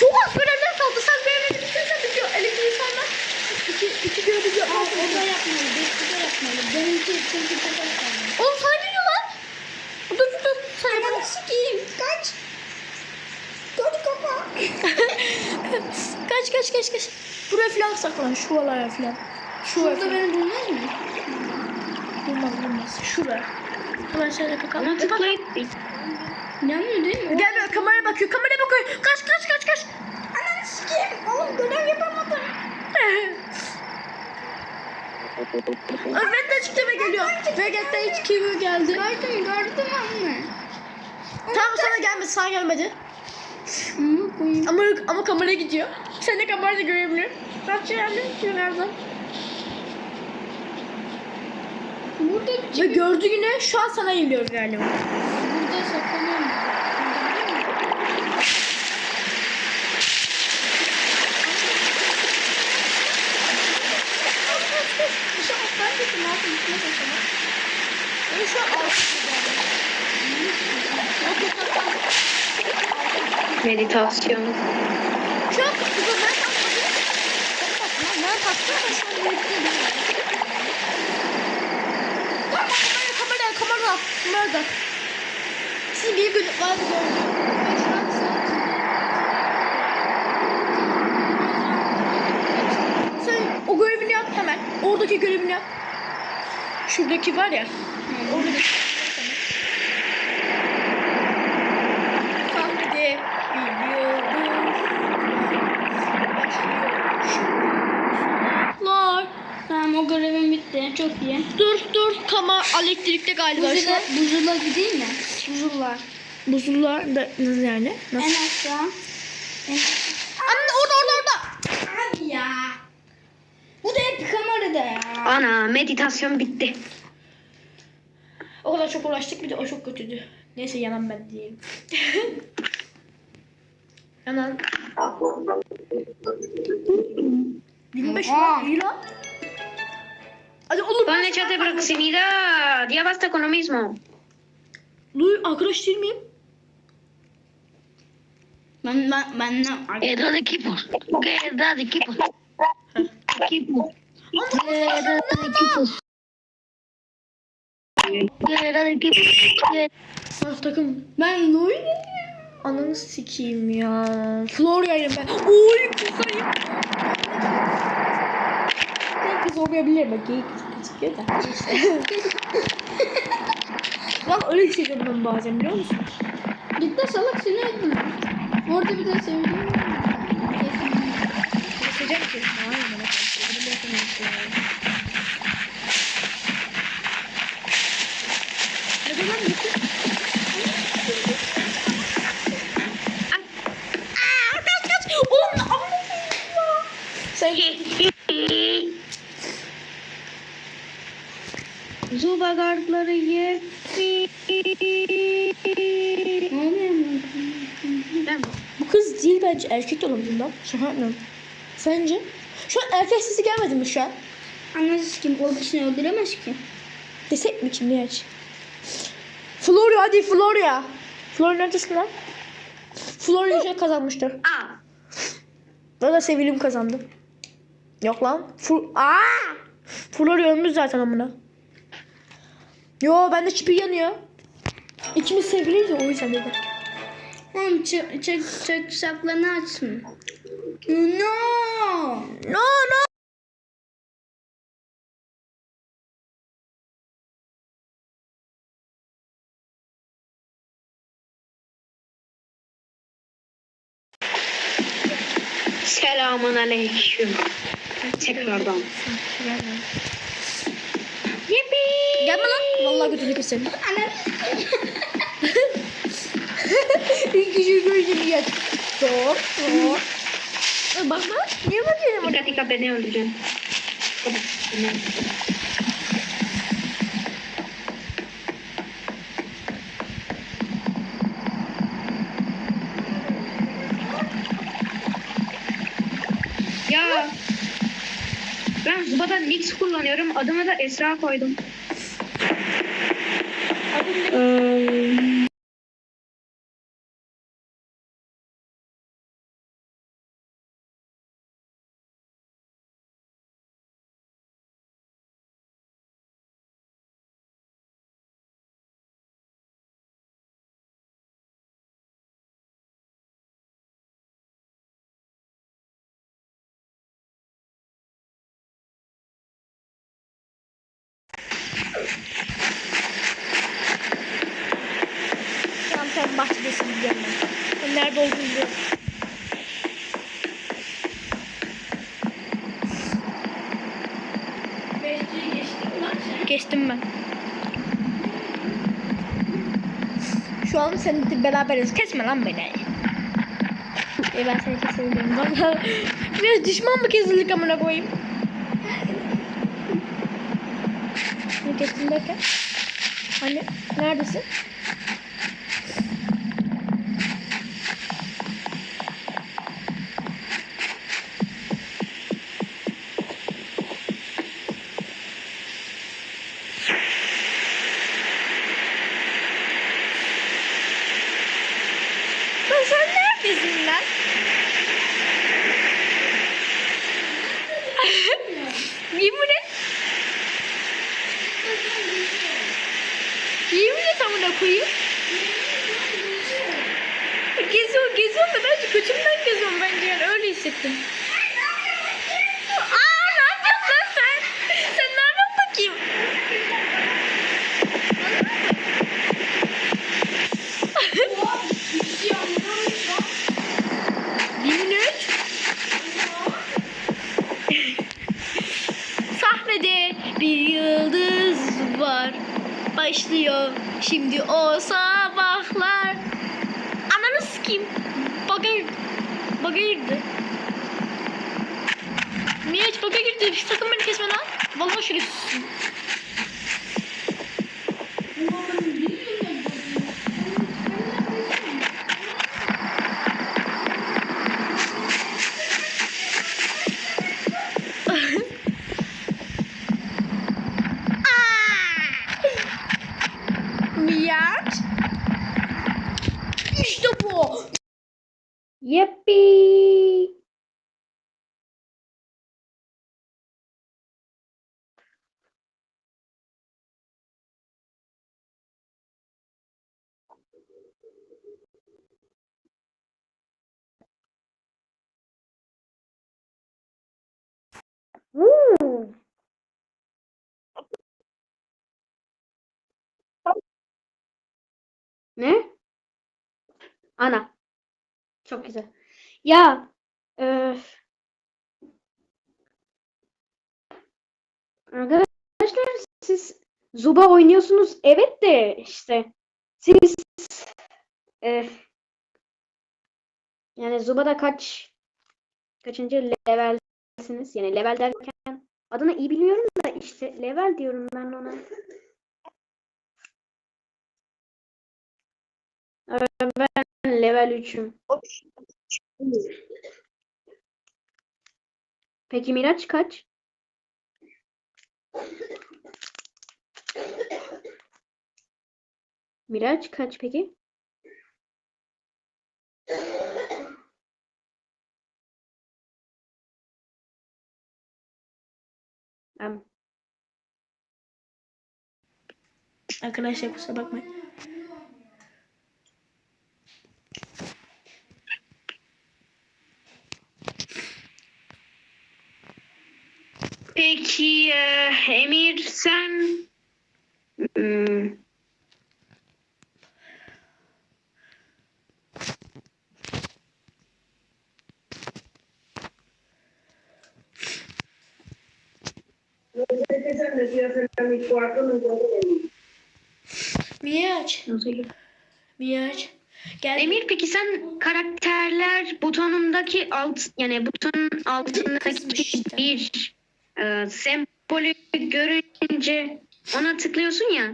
Çok az görevler kaldı. Sen görevleri bitirsen bitiyor. Elektriği sayma. İki, iki görevi Aa, yapmazsın. o da yapmalı. Bekçi de yapmalı. Benimki çünkü az kaldı. Oğlum sen ne diyor lan? Dur dur dur. Sen Ananı sikeyim. Kaç. Kaç kafa. kaç kaç kaç kaç. Buraya falan saklan. Şuralara falan. Şuraya Şurada falan. beni bulmaz mı? Bulmaz bulmaz. Şuraya. Hemen şöyle bakalım. Ona Bir bak. İnanmıyor değil mi? Gel böyle kameraya bakıyor. Kameraya bakıyor. Kaç kaç kaç kaç. Ananı sikeyim. Oğlum görev yapamadım. Öğretmen çıktı ve geliyor. Veget'te hiç kimi geldi. Gördüm gördüm anne. Tamam sana gelmedi. Sana gelmedi. Ama ama kamera gidiyor. Sen de kamerada görebilir. Kaç yani kenardan. Burada Ve gördü yine şu an sana geliyor galiba. Burada saklanıyorum. Şu an ben de ne yapayım? Ne yapayım? Ben şu an meditasyon. Şu an kızım ben taktım. Ben bir gün var gördüm. Sen o görevini yap hemen. Oradaki görevini yap. Şuradaki var ya. Oradaki. Sahnede biliyoruz. Tamam o görevim bitti. Çok iyi. Dur dur kama elektrikte galiba Buzula, buzula gideyim mi? Buzullar. Buzullar da nasıl yani? En Nasıl? aşağı. En Anne orada orada orada. Abi ya. Bu da hep kamerada ya. Ana meditasyon bitti. O kadar çok uğraştık bir de o çok kötüydü. Neyse yanan ben diyelim. yanan. 25 Oha. iyi lan. Hadi oğlum. Ponle chat de proximidad. Ya basta con lo mismo. Dur arkadaş değil miyim? Ben ben ben ne? Edad equipos. ¿Qué edad equipos? Equipos. ¿Qué edad equipos? ¿Qué edad equipos? ¿Qué Ah takım. Ben Louis. Ananı sikeyim ya. Florya'yım ben. Oy kızayım. Kız olmayabilir bak geyik gözüküyor da. Lan öyle hissediyorum ben bazen biliyor musun? Gitti salak seni öldürdü. Orada bir de sevdiğim. Keseceğim ki. Hayır Zuba gardları ye. Bu kız değil bence erkek de olabilir lan. Şaka yapmıyorum. Sence? Şu an erkek sesi gelmedi mi şu an? Anası kim? O kişini öldüremez ki. Desek mi kimliği aç? Florya hadi Florya. Florya neredesin lan? Florya şey kazanmıştır. Aa. Daha da sevilim kazandı. Yok lan. Fur Aa! Florya ölmüş zaten amına. Yo bende çipi yanıyor. İkimiz sevgiliyiz ya o yüzden dedi. Oğlum çık çık çık şaplarını açsın. No. No no. Selamun aleyküm. Tekrardan. Yippee. Gelme lan. Vallahi götünü keserim. Anne. İlk kişi görünce bir yer. Çok çok. Bak bak. Niye bakıyorsun? Tika tika beni öldüreceksin. Ya ben Zuba'da Nix kullanıyorum. Adımı da Esra koydum. Adın ne? Ee, Tamam sen bahçedesin biliyorum ben. Ben nerede olduğunu biliyorum. Geçtim ben. Şu an seninle beraberiz. Kesme lan beni. E ben seni kesebilirim. Biraz düşman mı kesildik amına koyayım? Ne kestim derken? Anne neredesin? Lan sen neredesin lan? Yemin et. Yemin et amına koyayım. Geziyor, geziyor da bence kötümden geziyorum bence yani öyle hissettim. Başlıyor şimdi o sabahlar. Ananı sikeyim. Baga. Baga girdi. Miraç baga girdi. Sakın beni kesme lan. Vallahi şerefsizsin. Ne? Ana. Çok güzel. Ya e, arkadaşlar siz Zuba oynuyorsunuz. Evet de işte siz e, yani Zuba'da kaç kaçıncı levelsiniz? Yani level derken adını iyi biliyorum da işte level diyorum ben ona. Ben level 3'üm. Peki Miraç kaç? Miraç kaç peki? Am. Arkadaşlar kusura bakmayın. Peki e, Emir sen Nasıl? Miraç. Gel. Emir peki sen karakterler butonundaki alt yani butonun altındaki işte. bir e, sembolü görünce ona tıklıyorsun ya.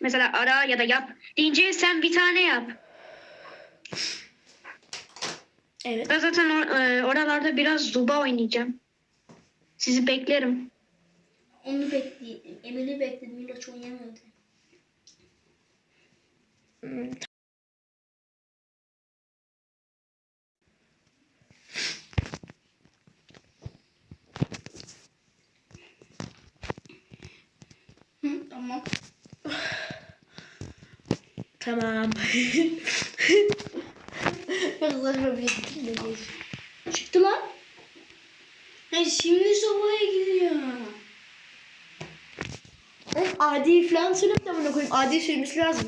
Mesela ara ya da yap deyince sen bir tane yap. Evet. Ben zaten or- e, oralarda biraz Zuba oynayacağım. Sizi beklerim. Onu bekledim. Emir'i bekledim. Miraç oynayamadı. Hmm, tamam. Tamam. Saçma bir? Çıktı lan. Ha, şimdi sobaya gidiyor. Adi falan söyleyip de amına koyayım. Adi söylemesi lazım.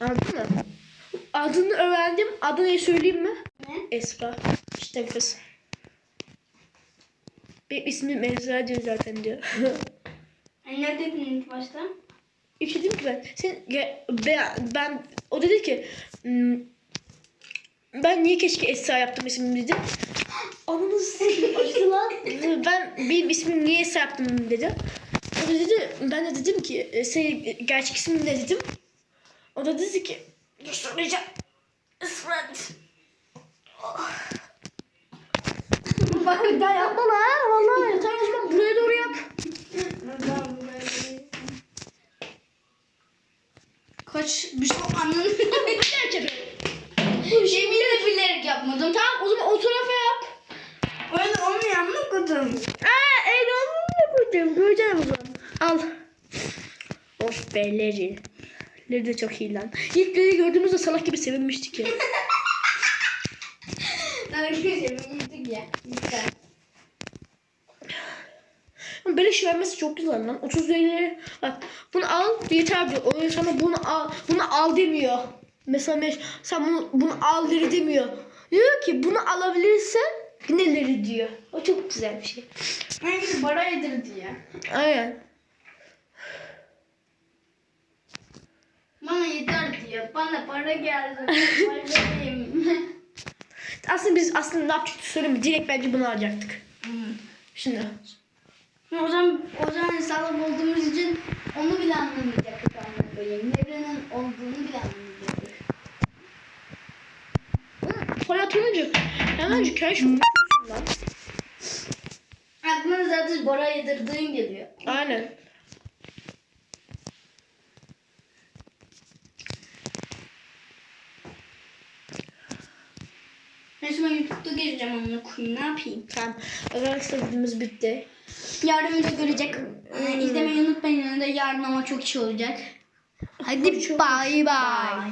Anladın mı? Adını öğrendim. Adını söyleyeyim mi? Ne? Esra. İşte kız. Benim ismim Esra diyor zaten diyor. Ne dedin ilk başta? İlk şey dedim ki ben, sen, ya, ben, ben, o dedi ki, "Hmm, ben niye keşke Esra yaptım ismimi dedim. Ananı sikeyim acıdı lan. Ben benim ismim niye Esra yaptım dedim. O da dedi, ben de dedim ki, "E, senin gerçek ismin ne dedim. O da dedi ki, dur söyleyeceğim. Esra. Bak bir daha yapma lan. Vallahi tamam o zaman buraya doğru yap. Kaç bir şey. Gerçekten. Yemin de bilerek yapmadım. Tamam o zaman o tarafa yap. Ben onu yanlış okudum. Aa el koydum. Göreceğim o zaman. Al. Of be Leri. Leri de çok iyi lan. İlk Leri gördüğümüzde salak gibi sevinmiştik ya. Unuttuk ya. Böyle şey vermesi çok güzel lan. 30 liraya bak bunu al yeter diyor. O sana bunu al bunu al demiyor. Mesela mes- sen bunu, bunu al Leri demiyor. Diyor ki bunu alabilirsen yine Leri diyor. O çok güzel bir şey. Hangisi para yedirdi ya? Aynen. Bana diyor. Bana para geldi. Aslında biz aslında ne yapacaktık söyleyeyim? Direkt bence bunu alacaktık. Şimdi. o zaman o zaman salak olduğumuz için onu bile anlamayacaktık anlamı koyayım. Nevrenin olduğunu bile anlamayacaktık. Para atınca hemen cash lan. Aklına zaten para yedirdiğin geliyor. Aynen. Neyse ben YouTube'da gezeceğim onunla koyayım. Ne yapayım? Tamam. Arkadaşlar videomuz bitti. Yarın video görecek. Ee, izlemeyi unutmayın. Yarın ama çok iyi olacak. Hadi bay bay.